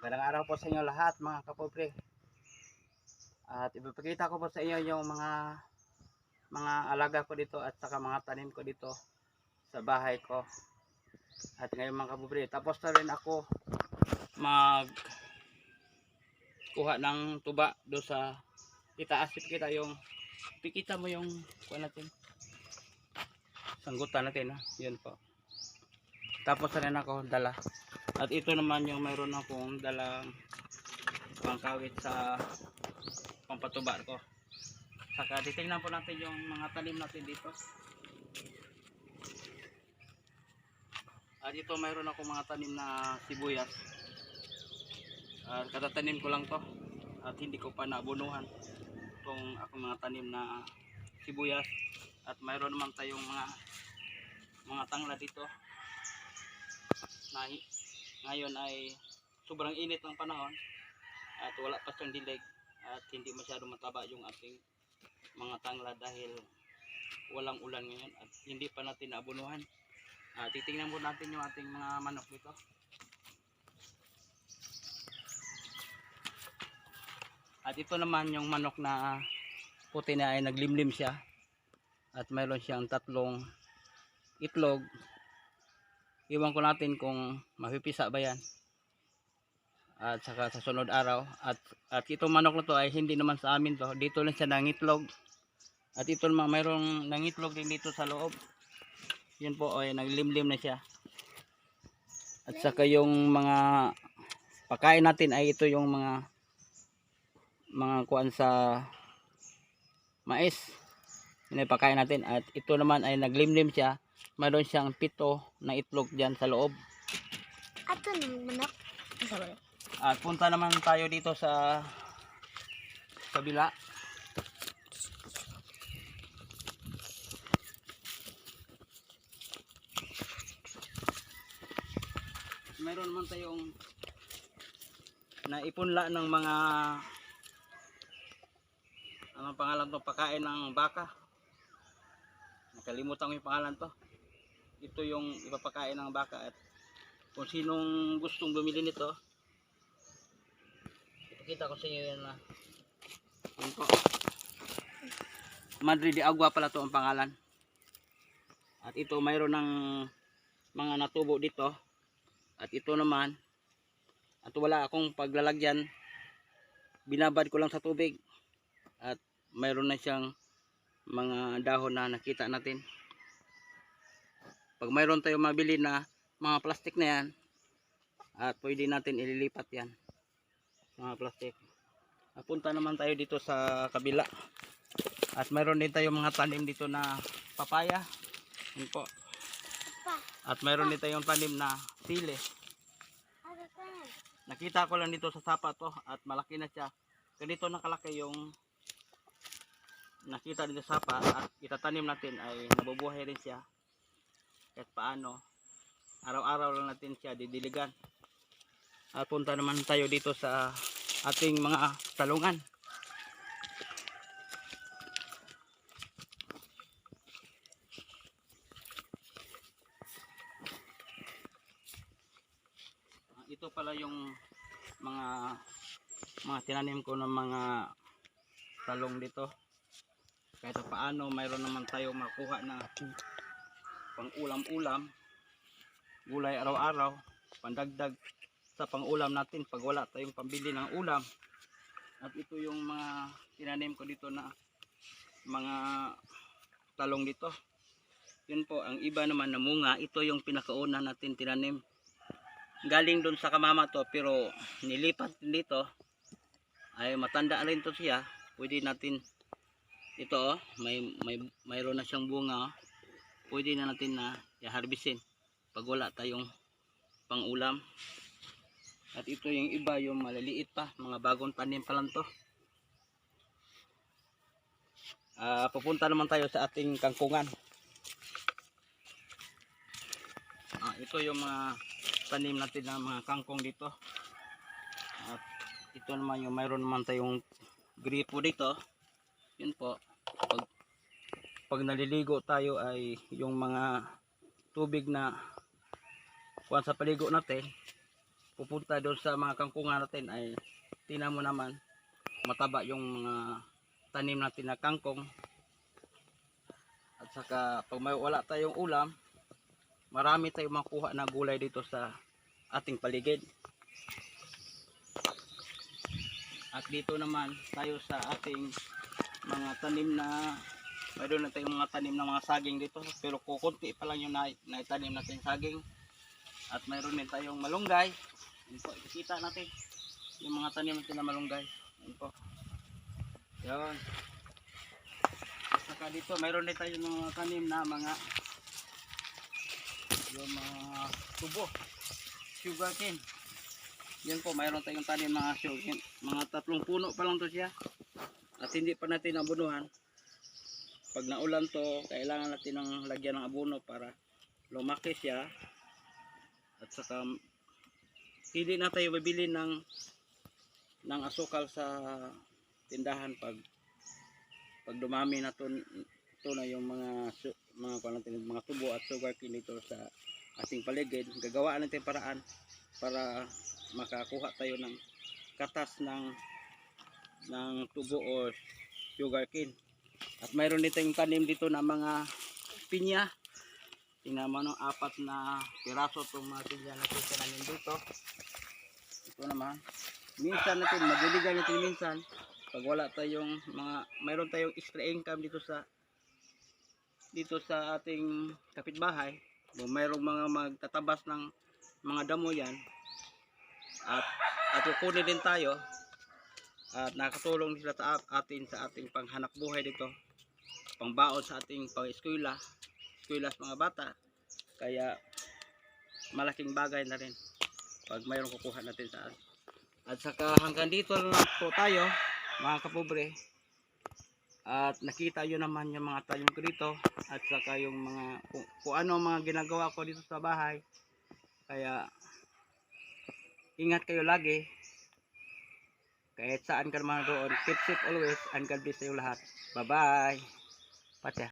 Magandang araw po sa inyo lahat mga kapobre. At ipapakita ko po sa inyo yung mga mga alaga ko dito at saka mga tanim ko dito sa bahay ko. At ngayon mga kapobre, tapos na rin ako mag kuha ng tuba do sa itaas kita yung pikita mo yung kuha natin sanggutan natin ha yun po tapos rin ako dala at ito naman yung mayroon akong dalang pangkawit sa pampatuba ko. Saka titingnan po natin yung mga tanim natin dito. At ito mayroon ako mga tanim na sibuyas. At katatanim ko lang to. At hindi ko pa nabunuhan itong akong mga tanim na sibuyas. At mayroon naman tayong mga mga tangla dito na ngayon ay sobrang init ng panahon at wala pa siyang dilig at hindi masyado mataba yung ating mga tangla dahil walang ulan ngayon at hindi pa natin naabunuhan. Uh, titingnan po natin yung ating mga manok dito. At ito naman yung manok na puti na ay naglimlim siya at mayroon siyang tatlong itlog iwan ko natin kung mapipisa ba yan. At saka sa sunod araw. At at itong manok na to ay hindi naman sa amin to. Dito lang siya nangitlog. At ito naman mayroong nangitlog din dito sa loob. Yun po ay naglimlim na siya. At saka yung mga pakain natin ay ito yung mga mga kuan sa mais. Yun ay pakain natin. At ito naman ay naglimlim siya mayroon siyang pito na itlog dyan sa loob. Ato ng manok. At punta naman tayo dito sa kabila. Meron naman tayong naipunla ng mga anong pangalan to? Pakain ng baka. Nakalimutan ko yung pangalan to ito yung ipapakain ng baka at kung sinong gustong bumili nito ipakita ko sa inyo yan na yun po. Madre de Agua pala to ang pangalan. At ito mayroon ng mga natubo dito. At ito naman at wala akong paglalagyan. Binabad ko lang sa tubig. At mayroon na siyang mga dahon na nakita natin pag mayroon tayo mabili na mga plastic na yan at pwede natin ililipat yan mga plastic. Punta naman tayo dito sa kabila. At mayroon din tayo mga tanim dito na papaya. Yun po. At mayroon din tayong tanim na sili. Ano nakita ko lang dito sa sapa to at malaki na siya. Ganito nakalaki yung nakita dito sa sapa at itatanim natin ay nabubuhay rin siya kahit paano araw-araw lang natin siya didiligan. At punta naman tayo dito sa ating mga talungan. Ah, ito pala yung mga mga tinanim ko ng mga talong dito. Kahit paano mayroon naman tayo makuha na pang ulam-ulam gulay araw-araw. Pandagdag sa pang-ulam natin pag wala tayong pambili ng ulam. At ito yung mga tinanim ko dito na mga talong dito. Yun po ang iba naman na munga. Ito yung pinakauna natin tinanim. Galing doon sa kamama to pero nilipat dito. Ay matanda rin to siya. Pwede natin ito oh, may, may mayroon na siyang bunga oh. Pwede na natin na i-harvestin pag wala tayong pang ulam at ito yung iba yung maliliit pa mga bagong tanim pa lang to. Ah, pupunta naman tayo sa ating kangkungan. Ah, ito yung mga tanim natin ng mga kangkong dito. At ito naman yung mayroon naman tayong gripo dito. Yun po pag, naliligo tayo ay yung mga tubig na kuwan sa paligo natin pupunta doon sa mga kangkungan natin ay tingnan mo naman mataba yung mga tanim natin na kangkong. At saka pag may wala tayong ulam marami tayong makuha na gulay dito sa ating paligid. At dito naman tayo sa ating mga tanim na mayroon na tayong mga tanim na mga saging dito pero kukunti pa lang yung na, naitanim natin saging. At mayroon din tayong malunggay. Yun po ikikita natin yung mga tanim natin na malunggay. Yun po. At saka dito mayroon din tayong mga tanim na mga yung mga tubo. Sugar cane. Yan po mayroon tayong tanim mga sugar cane. Mga tatlong puno pa lang to siya. At hindi pa natin nabunuhan pag naulan to kailangan natin ng lagyan ng abono para lumaki siya. At saka hindi na tayo bibili ng ng asukal sa tindahan pag pag dumami na to, to na yung mga mga natin, mga tubo at sugar cane dito sa ating paligid. Gagawaan natin paraan para makakuha tayo ng katas ng ng tubo o sugar cane at mayroon din tayong tanim dito na mga pinya. Tingnan mo no, apat na piraso itong mga pinya na tinanim dito ito naman. Minsan natin madiligan natin minsan. Pag wala tayong mga mayroon tayong extra income dito sa dito sa ating kapitbahay. Kung mayroong mga magtatabas ng mga damo yan. At at kukunin din tayo at nakatulong sila sa at- atin sa ating panghanap buhay dito. Pangbaon sa ating pang-eskwela. Eskwela sa mga bata. Kaya malaking bagay na rin pag mayroong kukuha natin sa at saka hanggang dito lang po tayo mga kapobre. At nakita nyo naman yung mga talim ko dito at saka yung mga kung, kung ano mga ginagawa ko dito sa bahay. Kaya ingat kayo lagi kahit saan ka naman roon keep safe always and God bless sa iyo lahat bye bye Patya.